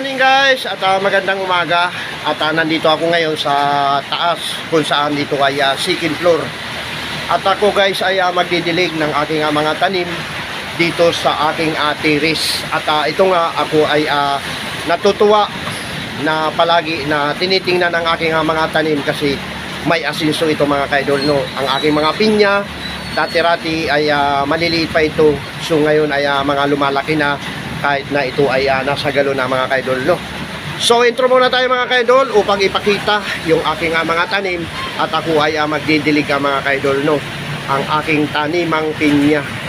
morning guys. At ah, magandang umaga. At ah, nandito ako ngayon sa taas kung saan dito ay ah, second floor. At ako guys ay ah, magdidilig ng aking ah, mga tanim dito sa aking uh, terrace at ah, ito nga ako ay ah, natutuwa na palagi na tinitingnan ang aking ah, mga tanim kasi may asinso ito mga kaidol no? Ang aking mga pinya dati-rati ay ah, maliliit pa ito. So ngayon ay ah, mga lumalaki na kahit na ito ay ah, nasa galo na mga kaidol no? So intro muna tayo mga kaidol upang ipakita yung aking ah, mga tanim at ako ay ah, magdidilig ah, mga kaidol no? Ang aking tanimang pinya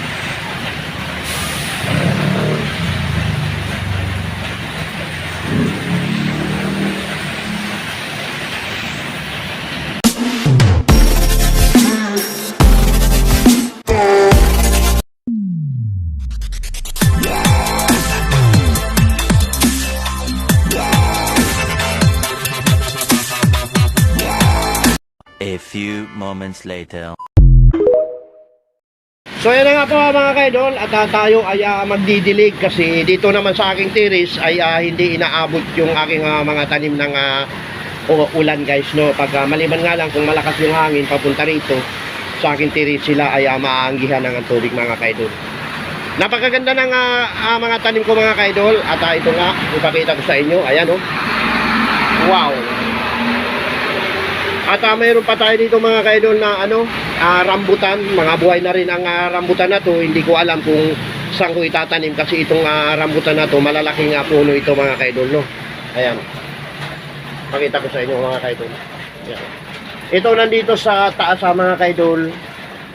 A few moments later. So yan na nga po mga kaidol at ah, tayo ay ah, magdidilig kasi dito naman sa aking terrace ay ah, hindi inaabot yung aking ah, mga tanim ng ah, u- ulan guys no? Pag ah, maliban nga lang kung malakas yung hangin papunta rito sa aking terrace sila ay uh, maaanggihan ng tubig mga kaidol. Napakaganda ng ah, ah, mga tanim ko mga kaidol. At ah, ito nga ipakita ko sa inyo. Ayan oh. Wow at ah, mayroon pa tayo dito mga kaidol na ano, ah, rambutan, mga buhay na rin ang ah, rambutan na to. Hindi ko alam kung saan ko itatanim kasi itong ah, rambutan na to, malalaking nga puno ito mga kaidol, no. Ayan. Pakita ko sa inyo mga kaidol. Ayan. Ito nandito sa taas mga kaidol.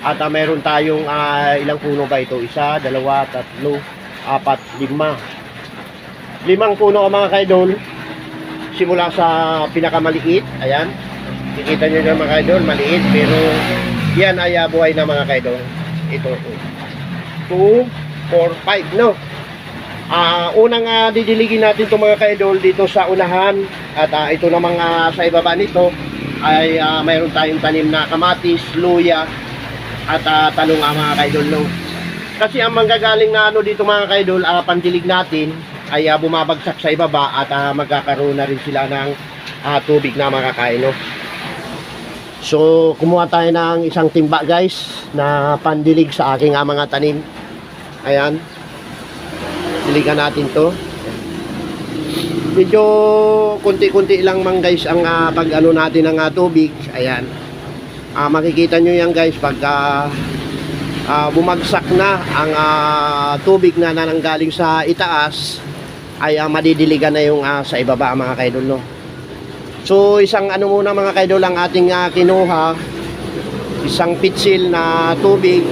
At ah, mayroon tayong ah, ilang puno ba ito? Isa, dalawa, tatlo, apat, lima. Limang puno mga kaidol. Simula sa pinakamaliit, ayan, Kikita nyo na mga kaidol, maliit, pero yan ay ah, buhay na mga kaidol. Ito, 2, 4, 5, no? Ah, unang ah, didiligin natin itong mga kaidol dito sa unahan at ah, ito namang ah, sa ibaba nito ay ah, mayroon tayong tanim na kamatis, luya at ah, talong ah, mga kaidol no. Kasi ang manggagaling na ano dito mga kaidol, ah, pandilig natin ay ah, bumabagsak sa ibaba at ah, magkakaroon na rin sila ng ah, tubig na makakain no. So, kumuha tayo ng isang timba guys na pandilig sa aking ah, mga tanim. Ayan. Diligan natin to. Medyo kunti-kunti lang man guys ang ah, pag ano natin ng ah, tubig. Ayan. Ah, makikita nyo yan guys pag ah, ah, bumagsak na ang ah, tubig na nananggaling sa itaas ay ah, madidiligan na yung ah, sa ibaba mga kaidol no. So isang ano muna mga kaidol ang ating ah, kinuha isang pitsil na tubig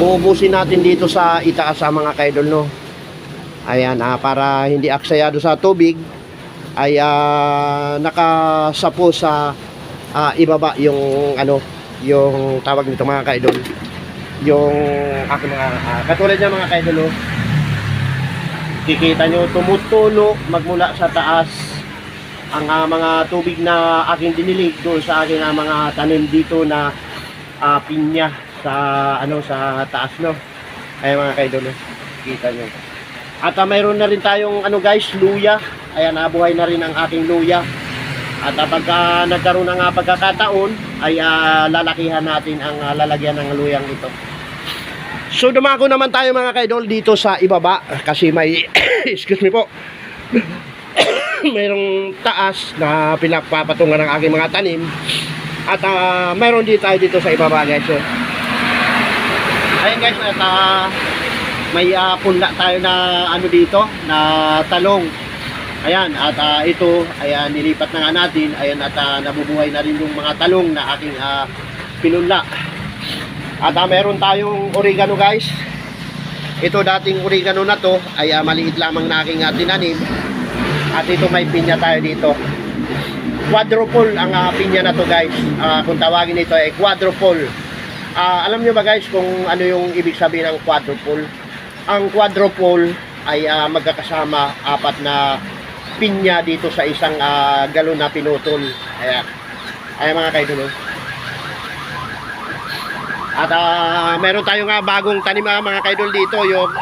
uubusin natin dito sa itaas sa mga kaidol no. Ayan ah, para hindi aksayado sa tubig ay ah, nakasapo sa ah, ibaba yung ano yung tawag nito mga kaidol yung aking mga ah, katulad niya mga kaidol no. Kikita nyo tumutulo magmula sa taas ang ah, mga tubig na aking dinilig doon sa aking ah, mga tanim dito na ah, pinya sa ano sa taas no. Ay mga kaidol, kita nyo. At ah, mayroon na rin tayong ano guys, luya. Ayan, nabuhay na rin ang aking luya. At uh, pagka nagkaroon ng ah, pagkakataon, ay ah, lalakihan natin ang ah, lalagyan ng luyang ito. So dumako naman tayo mga kaidol dito sa ibaba kasi may excuse me po mayroong taas na pinagpapatungan ng aking mga tanim. At ah, mayroon din tayo dito sa ibaba guys so, ayun guys at ah, may uh, punla tayo na ano dito na talong. Ayan at ah, ito ayan nilipat na nga natin. Ayan at ah, nabubuhay na rin yung mga talong na aking uh, pinunla. At ah, meron tayong oregano guys. Ito dating oregano na to ay ah, maliit lamang na aking uh, tinanim at ito may pinya tayo dito. Quadruple ang uh, pinya na to guys. Ah, kung tawagin ito ay quadruple. Ah, alam nyo ba guys kung ano yung ibig sabihin ng quadruple? Ang quadruple ay ah, magkakasama apat na pinya dito sa isang ah, galon na pinutol. Ayan. Ayan mga kaidol. oh. At ah, meron tayong nga bagong tanim mga mga kaidol dito yung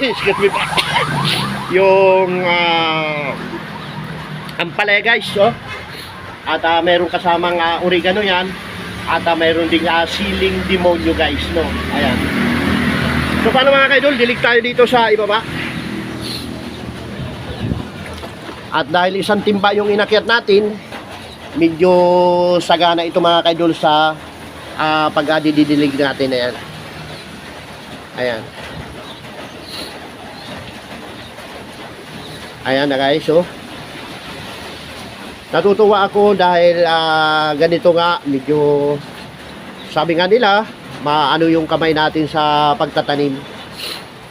yung ah, ampalaya guys, oh. At ah, meron kasamang ah, oregano yan. At ah, meron ding ah, siling demonyo guys, no. Ayan. So paano mga kaidol, dilig tayo dito sa ibaba. At dahil isang timba yung inakyat natin, medyo sagana ito mga kaidol sa uh, pag-adidilig natin. Ayan. Ayan. Ayan na guys, oh. Natutuwa ako dahil ah, ganito nga, medyo sabi nga nila, maano yung kamay natin sa pagtatanim.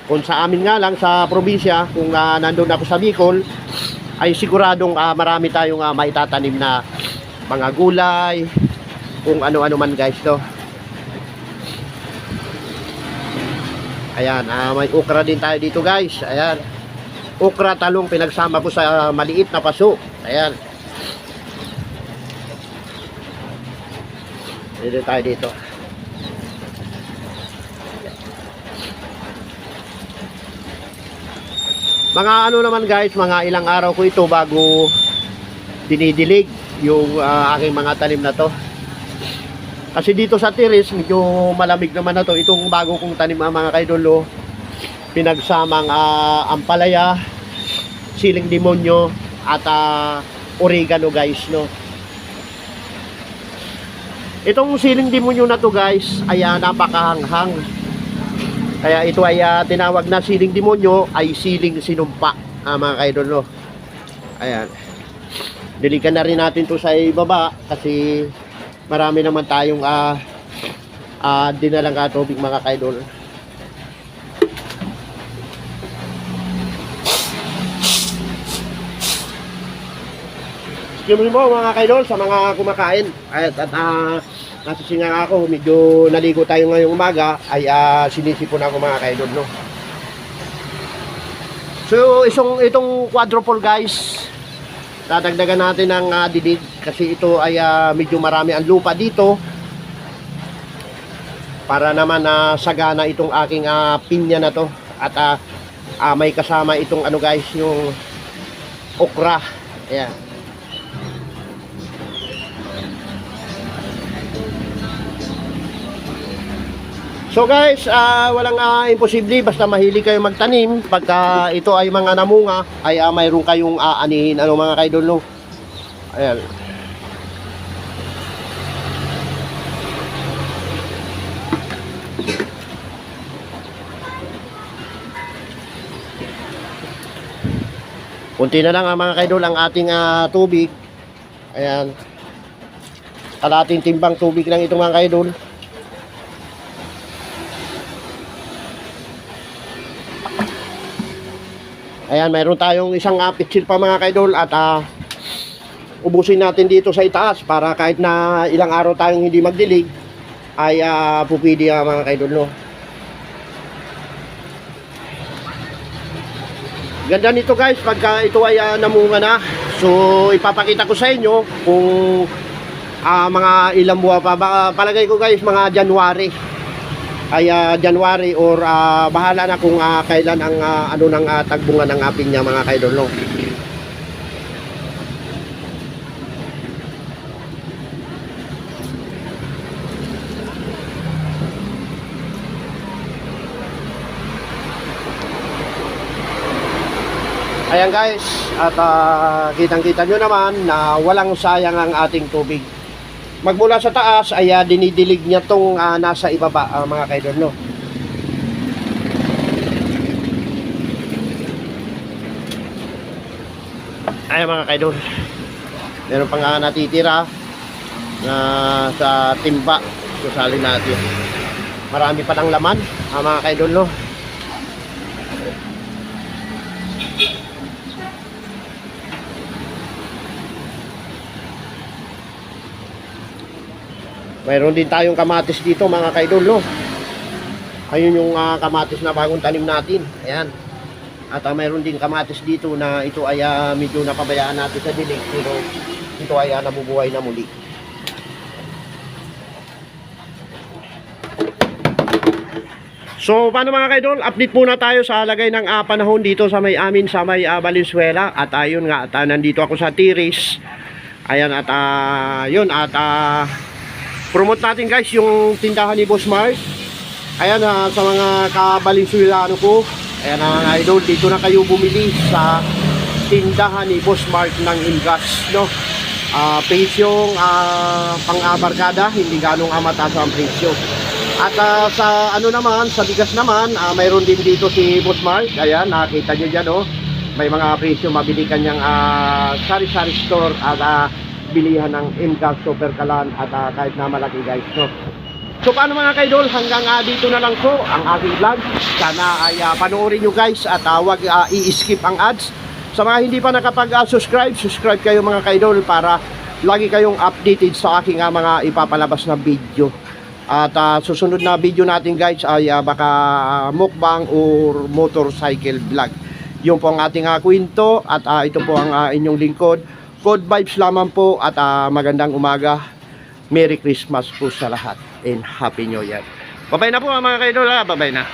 Kung sa amin nga lang sa probinsya, kung ah, nandun ako sa Bicol, ay siguradong ah, marami tayong ah, maitatanim na mga gulay, kung ano-ano man guys, no. Ayan, ah, may okra din tayo dito guys. Ayan. Okra talong pinagsama ko sa maliit na paso. Ayan. Dito tayo dito. Mga ano naman guys, mga ilang araw ko ito bago dinidilig yung ah, aking mga tanim na to. Kasi dito sa terrace, medyo malamig naman na to. Itong bago kong tanim ang mga kaidolo, pinagsamang ah, ampalaya, siling demonyo, at ah, oregano guys, no. Itong siling demonyo na to guys, ay ah, napakahanghang. Kaya ito ay ah, tinawag na siling demonyo, ay siling sinumpa, ah, mga kaidolo. Ayan. Dilikan na rin natin to sa ibaba kasi marami naman tayong ah ah dinalang katubig mga kaidol. Excuse mo mga kaidol sa mga kumakain. At, at ah, nasisinga ako, medyo naligo tayo ngayong umaga, ay ah, sinisipon ako mga kaidol, no? So, isang, itong quadruple guys, dadagdagan natin ng ah, didig kasi ito ay ah, medyo marami ang lupa dito. Para naman na sagana itong aking ah, pinya na to. At ah, ah, may kasama itong ano guys yung okra. Ayan So guys, ah, walang ah, imposible basta mahilig kayo magtanim. Pagka ito ay mga namunga, ay ah, mayroon kayong aanihin ano mga kaidol no. Ayan. Kunti na lang ah, mga kaidol ang ating ah, tubig. Ayan. Kalating timbang tubig lang ito mga kaidol. Ayan, mayroon tayong isang uh, pa mga kaidol at ah, ubusin natin dito sa itaas para kahit na ilang araw tayong hindi magdilig ay uh, pupili ang mga kaidol no. Ganda nito guys pagka ito ay ah, namunga na. So ipapakita ko sa inyo kung ah, mga ilang buwan pa. Baka, palagay ko guys mga January ay ah, January or ah, bahala na kung ah, kailan ang ah, ano ng ah, tagbunga ng apin niya mga kaidol no. Ayan guys, at ah, kitang-kita nyo naman na walang sayang ang ating tubig magmula sa taas ay ah, dinidilig niya tong ah, nasa ibaba ah, mga kaidol no. Ay mga kaidol. Meron pa nga natitira na sa timba. Susali natin. Marami pa ng laman ah, mga kaidol no. Mayroon din tayong kamatis dito mga kaidol no. Ayun yung ah, kamatis na bagong tanim natin. Ayan. At ah, mayroon din kamatis dito na ito ay ah, medyo napabayaan natin sa dilig pero ito ay ah, nabubuhay na muli. So paano mga kaidol? Update muna tayo sa lagay ng ah, panahon dito sa may amin sa may ah, Valenzuela. At ayun nga, at ah, nandito ako sa Tiris. Ayan, at ah, yun, at ah, promote natin guys yung tindahan ni Boss Mars. Ayan, ah, sa mga ka-Valenzuelano ko. Ayan, ah, mga idol, dito na kayo bumili sa tindahan ni Boss Mark ng Ingas, no? Ah, presyong ah, pang-abarkada, hindi ganong ah, mataas ang presyo. At ah, sa ano naman, sa bigas naman, ah, mayroon din dito si Boss Mark. Ayan, nakita nyo dyan, oh. May mga presyo, mabili kanyang ah, sari-sari store at ah, bilihan ng MCAS Super Kalan at ah, kahit na malaki guys, no? So paano mga kaidol, hanggang ah, dito na lang po ang aking vlog. Sana ay ah, panoorin nyo guys at ah, wag ah, i-skip ang ads. Sa mga hindi pa nakapag-subscribe, subscribe kayo mga kaidol para lagi kayong updated sa aking ah, mga ipapalabas na video. At ah, susunod na video natin guys ay ah, baka mukbang or motorcycle vlog. Yun po ang ating ah, kwento at ah, ito po ang ah, inyong lingkod. Good vibes lamang po at ah, magandang umaga. Merry Christmas po sa lahat and Happy New Year. Babay na po mga kaidol, babay na.